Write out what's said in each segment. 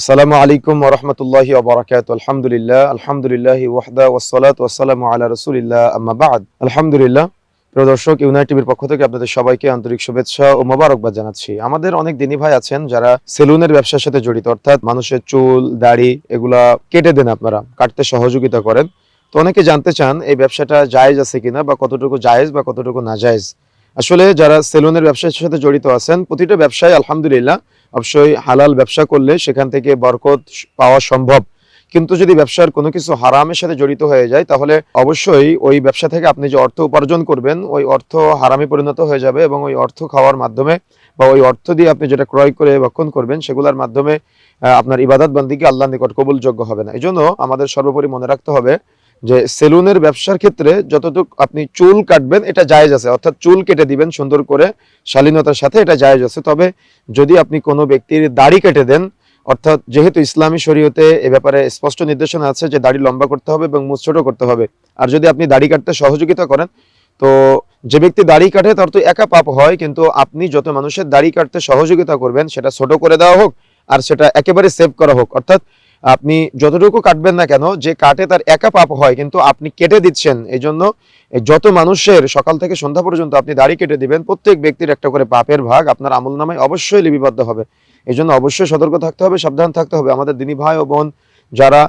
আসসালামু আলাইকুম ওরহমতুল্লাহি ওবরাকাত আলহামদুলিল্লাহ আলহামদুলিল্লাহ ওয়াহদা ওয়াসসালাতু ওয়াসসালামু আলা রাসূলিল্লাহ, আম্মা বাদ। আলহামদুলিল্লাহ, প্রিয় দর্শক ইউনাইট টিভির পক্ষ থেকে আপনাদের সবাইকে আন্তরিক শুভেচ্ছা ও মোবারকবাদ জানাচ্ছি। আমাদের অনেক দিনী ভাই আছেন যারা সেলুনের ব্যবসার সাথে জড়িত, অর্থাৎ মানুষের চুল, দাড়ি এগুলা কেটে দেন আপনারা, কাটতে সহযোগিতা করেন। তো অনেকে জানতে চান এই ব্যবসাটা জায়েজ আছে কিনা বা কতটুকু জায়েজ বা কতটুকু না জায়েজ আসলে যারা সেলুনের ব্যবসার সাথে জড়িত আছেন, প্রতিটা ব্যবসায় আলহামদুলিল্লাহ অবশ্যই হালাল ব্যবসা করলে সেখান থেকে বরকত পাওয়া সম্ভব। কিন্তু যদি ব্যবসার কোনো কিছু হারামের সাথে জড়িত হয়ে যায়, তাহলে অবশ্যই ওই ব্যবসা থেকে আপনি যে অর্থ উপার্জন করবেন, ওই অর্থ হারামে পরিণত হয়ে যাবে এবং ওই অর্থ খাওয়ার মাধ্যমে বা ওই অর্থ দিয়ে আপনি যেটা ক্রয় করে ভক্ষণ করবেন, সেগুলোর মাধ্যমে আপনার ইবাদত বান্দিকে আল্লাহ নিকট কবুলযোগ্য হবে না। এই জন্য আমাদের সর্বোপরি মনে রাখতে হবে যে সেলুনের ব্যবসার ক্ষেত্রে যতটুকু আপনি চুল কাটবেন, এটা জায়েজ আছে। অর্থাৎ চুল কেটে দিবেন সুন্দর করে, শালীনতার সাথে এটা জায়েজ আছে। তবে যদি আপনি কোনো ব্যক্তির দাড়ি কেটে দেন, অর্থাৎ যেহেতু ইসলামী শরীয়তে এ ব্যাপারে স্পষ্ট নির্দেশনা আছে যে দাড়ি লম্বা করতে হবে এবং মুছ ছোট করতে হবে। আর যদি আপনি দাড়ি কাটতে সহযোগিতা করেন, তো যে ব্যক্তি দাড়ি কাটে তার তো একা পাপ হয়, কিন্তু আপনি যত মানুষের দাড়ি কাটতে সহযোগিতা করবেন, সেটা ছোট করে দেওয়া হোক আর সেটা একেবারে সেভ করা হোক। অর্থাৎ আপনি যতটুকু কাটবেন না কেন, যে কাটে তার একা পাপ হয়, কিন্তু আপনি কেটে দিচ্ছেন। এই জন্য যত মানুষের সকাল থেকে সন্ধ্যা পর্যন্ত আপনি দাড়ি কেটে দিবেন, প্রত্যেক ব্যক্তির একটা করে পাপের ভাগ আপনার আমল নামায় অবশ্যই লিপিবদ্ধ হবে। এই জন্য অবশ্যই সতর্ক থাকতে হবে, সাবধান থাকতে হবে। আমাদের দিনী ভাই ও বোন যারা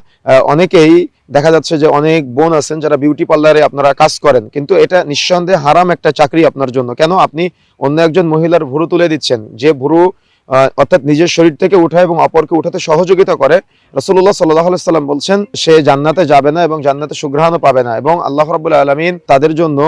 অনেকেই দেখা যাচ্ছে যে অনেক বোন আছেন যারা বিউটি পার্লারে আপনারা কাজ করেন, কিন্তু এটা নিঃসন্দেহে হারাম একটা চাকরি আপনার জন্য। কেন? আপনি অন্য একজন মহিলার ভুরু তুলে দিচ্ছেন। যে ভুরু অর্থাৎ নিজের শরীর থেকে উঠায় এবং অপরকে উঠাতে সহযোগিতা করে। রসুল্লাহ সাল্লাহ সাল্লাম বলছেন, সে জান্নাতে যাবে না এবং জান্নাতে সুগ্রহণও পাবে না এবং আল্লাহ রাবুল্লাহ আলমিন তাদের জন্য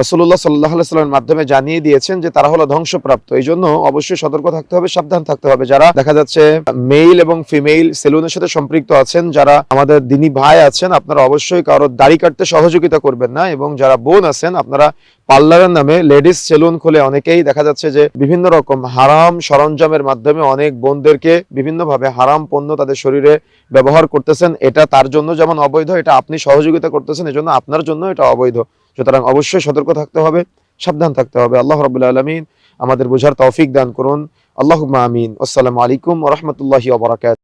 রসুল্লাহ সাল্লাহ সাল্লামের মাধ্যমে জানিয়ে দিয়েছেন যে তারা হলো ধ্বংসপ্রাপ্ত। এই জন্য অবশ্যই সতর্ক থাকতে হবে, সাবধান থাকতে হবে। যারা দেখা যাচ্ছে মেল এবং ফিমেল সেলুনের সাথে সম্পৃক্ত আছেন, যারা আমাদের দিনী ভাই আছেন, আপনারা অবশ্যই কারও দাড়ি কাটতে সহযোগিতা করবেন না এবং যারা বোন আছেন, আপনারা পার্লারের নামে লেডিস সেলুন খুলে অনেকেই দেখা যাচ্ছে যে বিভিন্ন রকম হারাম সরঞ্জামের মাধ্যমে অনেক বোনদেরকে বিভিন্নভাবে হারাম পণ্য তাদের শরীরে ব্যবহার করতেছেন। এটা তার জন্য যেমন অবৈধ, এটা আপনি সহযোগিতা করতেছেন, এজন্য আপনার জন্য এটা অবৈধ। সুতরাং অবশ্যই সতর্ক থাকতে হবে, সাবধান থাকতে হবে। আল্লাহ রবুল্লা আলমিন আমাদের বোঝার তৌফিক দান করুন। আল্লাহ আমিন। আসসালামু আলাইকুম রহমতুল্লাহি ওবরাকাত